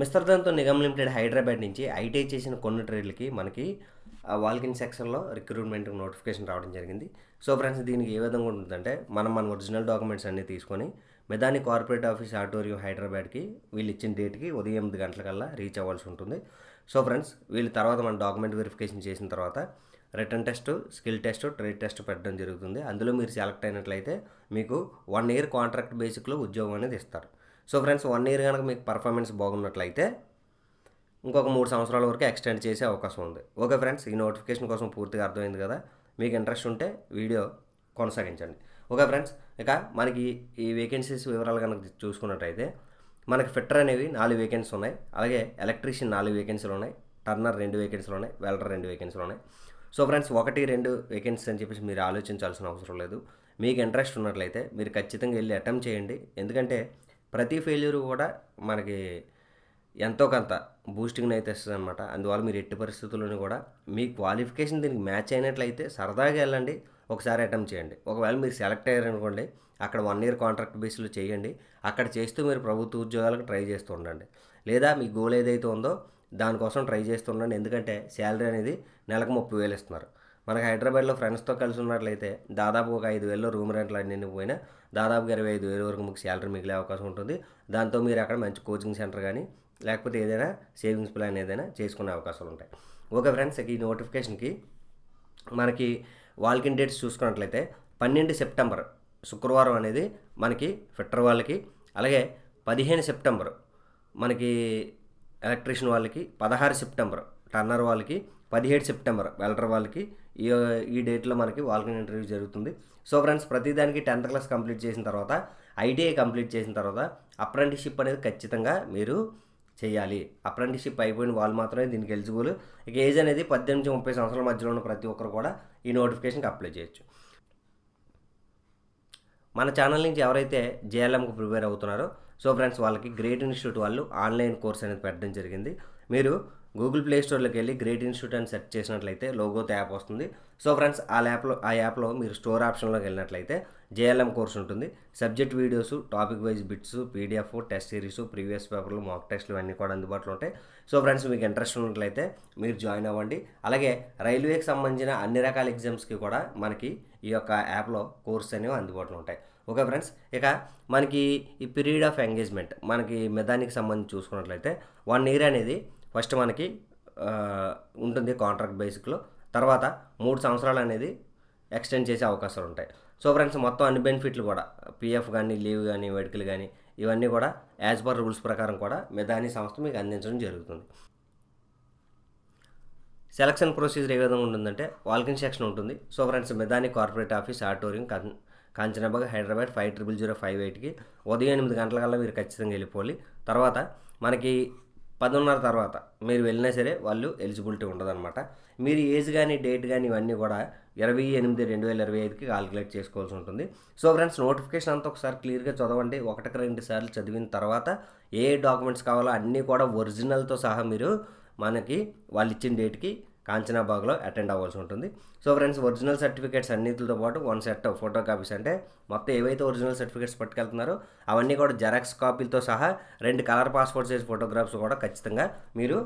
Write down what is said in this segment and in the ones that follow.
మిస్టర్దంతో Nigam limited Hyderabad నుంచి ITI చేసిన కొన్ని ట్రేడ్లకి మనకి వాల్కిన్ సెక్షన్లో రిక్రూట్మెంట్ నోటిఫికేషన్ రావడం జరిగింది. సో ఫ్రెండ్స్ దీనికి ఏ విధంగా ఉంటుందంటే మనం మన ఒరిజినల్ డాక్యుమెంట్స్ అన్నీ తీసుకొని మెదాని కార్పొరేట్ ఆఫీస్ ఆడిటోరియం హైదరాబాద్కి వీళ్ళు ఇచ్చిన డేట్కి ఉదయం ఎనిమిది గంటలకల్లా రీచ్ అవ్వాల్సి ఉంటుంది. సో ఫ్రెండ్స్ వీళ్ళు తర్వాత మన డాక్యుమెంట్ వెరిఫికేషన్ చేసిన తర్వాత written test skill test trade test పెట్టడం జరుగుతుంది. అందులో మీరు సెలెక్ట్ అయినట్లయితే మీకు వన్ ఇయర్ కాంట్రాక్ట్ బేసిక్లో ఉద్యోగం అనేది ఇస్తారు. సో ఫ్రెండ్స్ వన్ ఇయర్ కనుక మీకు పర్ఫార్మెన్స్ బాగున్నట్లయితే ఇంకొక మూడు సంవత్సరాల వరకు ఎక్స్టెండ్ చేసే అవకాశం ఉంది. ఓకే ఫ్రెండ్స్ ఈ నోటిఫికేషన్ కోసం పూర్తిగా అర్థమైంది కదా? మీకు ఇంట్రెస్ట్ ఉంటే వీడియో కొనసాగించండి. ఓకే ఫ్రెండ్స్ ఇక మనకి ఈ వేకెన్సీస్ వివరాలు కనుక చూసుకున్నట్టయితే మనకి ఫిట్టర్ అనేవి నాలుగు వేకెన్సీ ఉన్నాయి. అలాగే ఎలక్ట్రీషియన్ నాలుగు వేకెన్సీలు ఉన్నాయి. టర్నర్ రెండు వేకెన్సీలు ఉన్నాయి. వెల్డర్ రెండు వేకెన్సీలు ఉన్నాయి. సో ఫ్రెండ్స్ ఒకటి రెండు వేకెన్సీ అని చెప్పేసి మీరు ఆలోచించాల్సిన అవసరం లేదు. మీకు ఇంట్రెస్ట్ ఉన్నట్లయితే మీరు ఖచ్చితంగా వెళ్ళి అటెంప్ట్ చేయండి. ఎందుకంటే ప్రతి ఫెయిల్యూర్ కూడా మనకి ఎంతో కొంత బూస్టింగ్ని అయితే ఇస్తుంది అనమాట అందువల్ల మీరు ఎట్టి పరిస్థితుల్లోనూ కూడా మీ క్వాలిఫికేషన్ దీనికి మ్యాచ్ అయినట్లయితే సరదాగా వెళ్ళండి ఒకసారి అటెంప్ట్ చేయండి. ఒకవేళ మీరు సెలెక్ట్ అయ్యారనుకోండి అక్కడ వన్ ఇయర్ కాంట్రాక్ట్ బేస్లో చేయండి అక్కడ చేస్తూ మీరు ప్రభుత్వ ఉద్యోగాలకు ట్రై చేస్తూ ఉండండి. లేదా మీ గోల్ ఏదైతే ఉందో దానికోసం ట్రై చేస్తూ ఉండండి. ఎందుకంటే శాలరీ అనేది నెలకు ముప్పై వేలు ఇస్తున్నారు. మనకి హైదరాబాద్లో ఫ్రెండ్స్తో కలిసి ఉన్నట్లయితే దాదాపు ఒక ఐదు వేలలో రూమ్ రెంట్లు అన్ని పోయినా దాదాపుగా ఇరవై ఐదు వేల వరకు మీకు శాలరీ మిగిలే అవకాశం ఉంటుంది. దాంతో మీరు అక్కడ మంచి కోచింగ్ సెంటర్ కానీ లేకపోతే ఏదైనా సేవింగ్స్ ప్లాన్ ఏదైనా చేసుకునే అవకాశాలు ఉంటాయి. ఓకే ఫ్రెండ్స్ ఈ నోటిఫికేషన్కి మనకి వాల్కిన్ డేట్స్ చూసుకున్నట్లయితే పన్నెండు సెప్టెంబర్ శుక్రవారం అనేది మనకి ఫిట్టర్ వాళ్ళకి అలాగే పదిహేను సెప్టెంబర్ మనకి ఎలక్ట్రీషియన్ వాళ్ళకి పదహారు సెప్టెంబర్ టర్నర్ వాళ్ళకి పదిహేడు సెప్టెంబర్ వెల్టర్ వాళ్ళకి ఈ ఈ డేట్లో మనకి వాల్కన్ ఇంటర్వ్యూ జరుగుతుంది. సో ఫ్రెండ్స్ ప్రతిదానికి టెన్త్ క్లాస్ కంప్లీట్ చేసిన తర్వాత ఐటీఐ కంప్లీట్ చేసిన తర్వాత అప్రెంటిషిప్ అనేది ఖచ్చితంగా మీరు చేయాలి. అప్రెంటిషిప్ అయిపోయిన వాళ్ళు మాత్రమే దీనికి ఎలిజిబుల్. ఇక ఏజ్ అనేది పద్దెనిమిది ముప్పై సంవత్సరాల మధ్యలో ఉన్న ప్రతి ఒక్కరు కూడా ఈ నోటిఫికేషన్కి అప్లై చేయొచ్చు. మన ఛానల్ నుంచి ఎవరైతే జేఎల్ఎంకు ప్రిపేర్ అవుతున్నారో సో ఫ్రెండ్స్ వాళ్ళకి గ్రేట్ ఇన్స్టిట్యూట్ వాళ్ళు ఆన్లైన్ కోర్స్ అనేది పెట్టడం జరిగింది. మీరు గూగుల్ ప్లే స్టోర్లోకి వెళ్ళి గ్రేట్ ఇన్స్టిట్యూట్ అని సెర్చ్ చేసినట్లయితే లోగోతో యాప్ వస్తుంది. సో ఫ్రెండ్స్ ఆ యాప్లో ఆ యాప్లో మీరు స్టోర్ ఆప్షన్లోకి వెళ్ళినట్లయితే జేఎల్ఎం కోర్స్ ఉంటుంది. Subject videos topic wise bits PDF test series previous పేపర్లు మాక్ టెస్ట్లు అన్నీ కూడా అందుబాటులో ఉంటాయి. సో ఫ్రెండ్స్ మీకు ఇంట్రెస్ట్ ఉన్నట్లయితే మీరు జాయిన్ అవ్వండి. అలాగే రైల్వేకి సంబంధించిన అన్ని రకాల ఎగ్జామ్స్కి కూడా మనకి ఈ యొక్క యాప్లో కోర్స్ అనేవి అందుబాటులో ఉంటాయి. ఓకే ఫ్రెండ్స్ ఇక మనకి ఈ పీరియడ్ ఆఫ్ ఎంగేజ్మెంట్ మనకి మెదానికి సంబంధించి చూసుకున్నట్లయితే వన్ ఇయర్ అనేది ఫస్ట్ మనకి ఉంటుంది కాంట్రాక్ట్ బేసిక్లో. తర్వాత మూడు సంవత్సరాలు అనేది ఎక్స్టెండ్ చేసే అవకాశాలు ఉంటాయి. సో ఫ్రెండ్స్ మొత్తం అన్ని బెనిఫిట్లు కూడా పిఎఫ్ కానీ లీవ్ కానీ మెడికల్ కానీ ఇవన్నీ కూడా యాజ్ పర్ రూల్స్ ప్రకారం కూడా మెదాని సంస్థ మీకు అందించడం జరుగుతుంది. సెలక్షన్ ప్రొసీజర్ ఏ విధంగా ఉంటుందంటే వాల్కిన్ సెక్షన్ ఉంటుంది. So friends Midhani corporate office auditorium Kanchanbagh Hyderabad five triple zero five ఎయిట్కి ఉదయం ఎనిమిది గంటలకల్లా మీరు ఖచ్చితంగా వెళ్ళిపోవాలి. తర్వాత మనకి పదిన్నర తర్వాత మీరు వెళ్ళినా సరే వాళ్ళు ఎలిజిబిలిటీ ఉండదన్నమాట. మీరు ఏజ్ కానీ డేట్ కానీ ఇవన్నీ కూడా ఇరవై ఎనిమిది రెండు వేల ఇరవై ఐదుకి కాలిక్యులేట్ చేసుకోవాల్సి ఉంటుంది. సో ఫ్రెండ్స్ నోటిఫికేషన్ అంతా ఒకసారి క్లియర్గా చదవండి. ఒకటికి రెండు సార్లు చదివిన తర్వాత ఏ డాక్యుమెంట్స్ కావాలో అన్నీ కూడా ఒరిజినల్తో సహా మీరు మనకి వాళ్ళు ఇచ్చిన డేట్కి కాంచనాబాగ్లో అటెండ్ అవ్వాల్సి ఉంటుంది. సో ఫ్రెండ్స్ ఒరిజినల్ సర్టిఫికేట్స్ అన్నిటితో పాటు వన్ సెట్ ఫోటో కాపీస్ అంటే మొత్తం ఏవైతే ఒరిజినల్ సర్టిఫికేట్స్ పట్టుకెళ్తున్నారో అవన్నీ కూడా జెరాక్స్ కాపీలతో సహా రెండు కలర్ పాస్పోర్ట్ సైజ్ ఫోటోగ్రాఫ్స్ కూడా ఖచ్చితంగా మీరు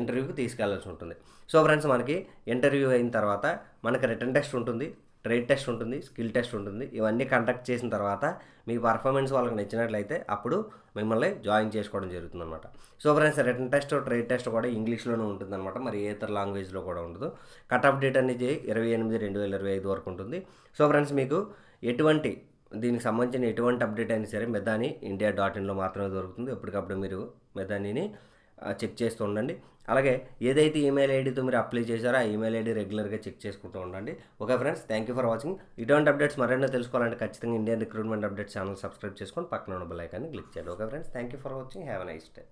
ఇంటర్వ్యూకి తీసుకెళ్ళాల్సి ఉంటుంది. సో ఫ్రెండ్స్ మనకి ఇంటర్వ్యూ అయిన తర్వాత మనకి రిటర్న్ టెస్ట్ ఉంటుంది. ట్రేడ్ టెస్ట్ ఉంటుంది స్కిల్ టెస్ట్ ఉంటుంది. ఇవన్నీ కండక్ట్ చేసిన తర్వాత మీ పర్ఫార్మెన్స్ వాళ్ళకి నచ్చినట్లయితే అప్పుడు మిమ్మల్ని జాయిన్ చేసుకోవడం జరుగుతుంది అనమాట so friends written test trade test కూడా ఇంగ్లీష్లోనే ఉంటుంది అనమాట మరి ఏ ఇతర లాంగ్వేజ్లో కూడా ఉండదు. కట్ ఆఫ్ డేట్ అనేది ఇరవై ఎనిమిది రెండు వేల ఇరవై ఐదు వరకు ఉంటుంది. సో ఫ్రెండ్స్ మీకు ఎటువంటి దీనికి సంబంధించిన ఎటువంటి అప్డేట్ అయినా సరే మెదాని ఇండియా డాట్ ఇన్లో మాత్రమే దొరుకుతుంది. ఎప్పటికప్పుడు మీరు మెదానిని చెక్ చేస్తూ ఉండండి. అలాగే ఏదైతే ఈమెయిల్ ఐడితో మీరు అప్లై చేశారో ఆ ఈమెయిల్ ఐడి రెగ్యులర్గా చెక్ చేసుకుంటూ ఉండండి. Okay friends thank you for watching ఇటువంటి అప్డేట్స్ మరెన్నో తెలుసుకోవాలంటే ఖచ్చితంగా Indian recruitment updates channel subscribe చేసుకొని పక్కన ఉన్న బెల్ ఐకాన్ని క్లిక్ చేయండి. Okay friends thank you for watching have a nice day